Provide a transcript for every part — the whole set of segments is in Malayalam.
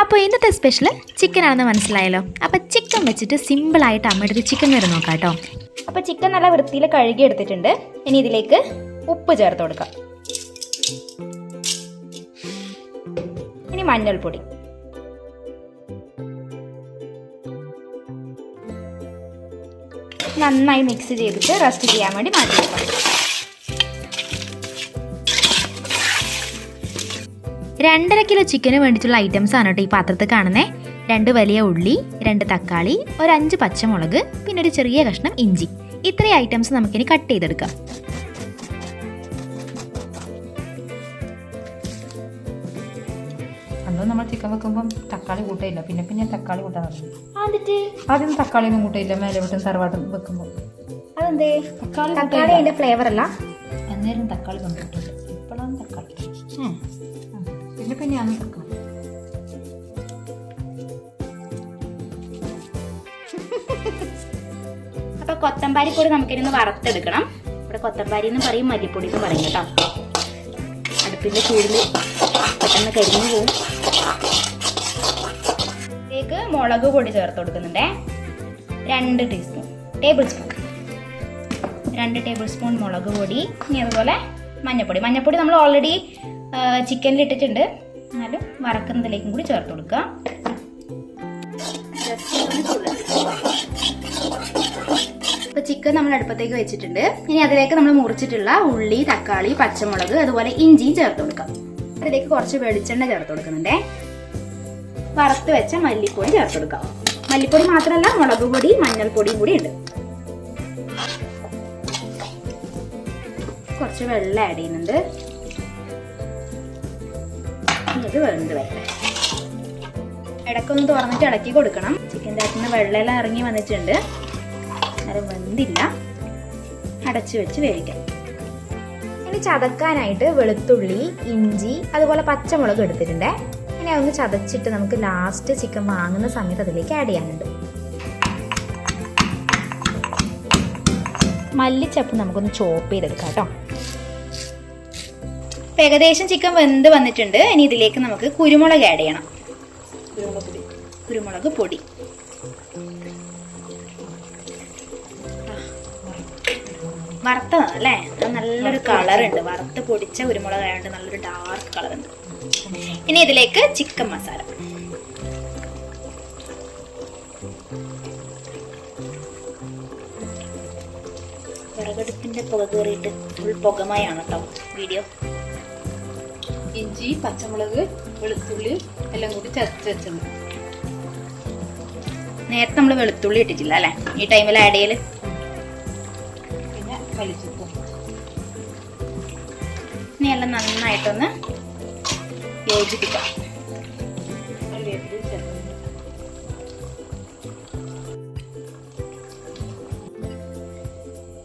അപ്പോൾ ഇന്നത്തെ സ്പെഷ്യൽ ചിക്കൻ ആണെന്ന് മനസ്സിലായല്ലോ. അപ്പോൾ ചിക്കൻ വെച്ചിട്ട് സിമ്പിളായിട്ട് അമ്മയുടെ ചിക്കൻ കറി നോക്കാം കേട്ടോ. അപ്പോൾ ചിക്കൻ നല്ല വൃത്തിയിൽ കഴുകി എടുത്തിട്ടുണ്ട്. ഇനി ഇതിലേക്ക് ഉപ്പ് ചേർത്ത് കൊടുക്കാം. ഇനി മഞ്ഞൾപ്പൊടി. നന്നായി മിക്സ് ചെയ്തിട്ട് റെസ്റ്റ് ചെയ്യാൻ വേണ്ടി മാറ്റി വെക്കാം. രണ്ടര കിലോ ചിക്കന് വേണ്ടിയിട്ടുള്ള ഐറ്റംസ് ആണ് കേട്ടോ ഈ പാത്രത്തിൽ കാണുന്നേ. രണ്ട് വലിയ ഉള്ളി രണ്ട് തക്കാളി ഒരു അഞ്ച് പച്ചമുളക് പിന്നെ ഒരു ചെറിയ കഷ്ണം ഇഞ്ചി. ഇത്രയും ഐറ്റംസ് നമുക്കിനി കട്ട് ചെയ്തെടുക്കാം. അന്ന് നമ്മൾ ചിക്കൻ വെക്കുമ്പം തക്കാളി കൂട്ടയില്ല. പിന്നെ പിന്നെ തക്കാളി കൂട്ടാൻ തുടങ്ങി എന്നിട്ട് ആദ്യം തക്കാളി ഒന്നും കൂട്ടയില്ല. മേലെ വിട്ടും വെക്കുമ്പോൾ അതെന്തേ? തക്കാളി തക്കാളി അതിന്റെ ഫ്ലേവർ അല്ല. അന്നേരം തക്കാളി കൊണ്ടുപോയിട്ടുണ്ട് ഇപ്പോഴാണ് തക്കാളി. പിന്നെ പിന്നെയാണ് തക്കാളി അപ്പൊ കൊത്തമ്പാരി പൊടി നമുക്കിരുന്ന് വറുത്തെടുക്കണം. ഇവിടെ കൊത്തമ്പാരി എന്ന് പറയും മല്ലിപ്പൊടി എന്ന് പറയും കേട്ടോ. അടുപ്പിന്റെ ചൂടിൽ പെട്ടെന്ന് കരിഞ്ഞു പോവും. ഇതിലേക്ക് മുളക് പൊടി ചേർത്ത് കൊടുക്കുന്നുണ്ടേ. രണ്ട് ടീസ്പൂൺ ടേബിൾ സ്പൂൺ രണ്ട് ടേബിൾ സ്പൂൺ മുളക് പൊടി ഇനി അതുപോലെ മഞ്ഞപ്പൊടി. മഞ്ഞപ്പൊടി നമ്മൾ ഓൾറെഡി ചിക്കനിൽ ഇട്ടിട്ടുണ്ട്. എന്നാലും വറക്കുന്നതിലേക്കും കൂടി ചേർത്ത് കൊടുക്കുക ഇപ്പൊ ചിക്കൻ നമ്മൾ അടുപ്പത്തേക്ക് വെച്ചിട്ടുണ്ട്. ഇനി അതിലേക്ക് നമ്മൾ മുറിച്ചിട്ടുള്ള ഉള്ളി തക്കാളി പച്ചമുളക് അതുപോലെ ഇഞ്ചിയും ചേർത്ത് കൊടുക്കാം. അതിലേക്ക് കുറച്ച് വെളിച്ചെണ്ണ ചേർത്ത് കൊടുക്കുന്നുണ്ടേ. വറുത്ത് വെച്ച മല്ലിപ്പൊടി ചേർത്ത് കൊടുക്കാം. മല്ലിപ്പൊടി മാത്രമല്ല മുളക് പൊടി മഞ്ഞൾപ്പൊടിയും കൂടി ഉണ്ട്. കുറച്ച് വെള്ളം ആഡ് ചെയ്യുന്നുണ്ട്. ഇത് വെന്ത് വരട്ടെ. ഇടയ്ക്കൊന്ന് തുറന്നിട്ട് ഇളക്കി കൊടുക്കണം. ചിക്കന്റെ അകത്ത് നിന്ന് വെള്ളമെല്ലാം ഇറങ്ങി വന്നിട്ടുണ്ട്. അത് വെന്തില്ല. അടച്ചു വെച്ച് വേവിക്കാം. ഇനി ചതക്കാനായിട്ട് വെളുത്തുള്ളി ഇഞ്ചി അതുപോലെ പച്ചമുളക് എടുത്തിട്ടുണ്ട്. ഇനി അതൊന്ന് ചതച്ചിട്ട് നമുക്ക് ലാസ്റ്റ് ചിക്കൻ വാങ്ങുന്ന സമയത്ത് അതിലേക്ക് ആഡ് ചെയ്യാനുണ്ട്. മല്ലിച്ചപ്പ് നമുക്കൊന്ന് ചോപ്പ് ചെയ്തെടുക്കാം കേട്ടോ. ഇപ്പം ഏകദേശം ചിക്കൻ വെന്ത് വന്നിട്ടുണ്ട്. ഇനി ഇതിലേക്ക് നമുക്ക് കുരുമുളക് ആഡ് ചെയ്യണം. കുരുമുളക് പൊടി. വറുത്തതാണ് അല്ലേ? നല്ലൊരു കളർ ഉണ്ട്. വറുത്ത് പൊടിച്ച കുരുമുളക് ആയതുകൊണ്ട് നല്ലൊരു ഡാർക്ക് കളർ ഉണ്ട്. ഇനി ഇതിലേക്ക് ചിക്കൻ മസാല. വിറകടുപ്പിന്റെ പുക കയറിയിട്ട് ഫുൾ പുകമയാണ് കേട്ടോ വീഡിയോ ഇഞ്ചി പച്ചമുളക് വെളുത്തുള്ളി എല്ലാം കൂടി ചതച്ച് വെച്ചത്. നേരത്തെ നമ്മൾ വെളുത്തുള്ളി ഇട്ടിട്ടില്ല അല്ലേ? ഈ ടൈമിൽ ആഡ് ചെയ്യൽ? പിന്നെ വലിച്ചിപ്പും ഇനി എല്ലാം നന്നായിട്ടൊന്ന് യോജിപ്പിക്കാം.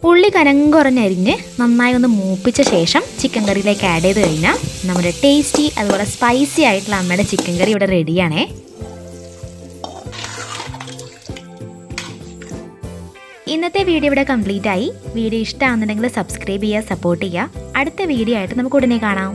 ഉള്ളി കനം കുറഞ്ഞരിഞ്ഞ് നന്നായി ഒന്ന് മൂപ്പിച്ച ശേഷം ചിക്കൻ കറിയിലേക്ക് ആഡ് ചെയ്ത് കഴിഞ്ഞാൽ നമ്മുടെ ടേസ്റ്റി അതുപോലെ സ്പൈസി ആയിട്ടുള്ള അമ്മയുടെ ചിക്കൻ കറി ഇവിടെ റെഡിയാണേ ഇന്നത്തെ വീഡിയോ ഇവിടെ കംപ്ലീറ്റ് ആയി. വീഡിയോ ഇഷ്ടമാണെന്നുണ്ടെങ്കിൽ സബ്സ്ക്രൈബ് ചെയ്യുക സപ്പോർട്ട് ചെയ്യുക. അടുത്ത വീഡിയോ ആയിട്ട് നമുക്ക് ഉടനെ കാണാം.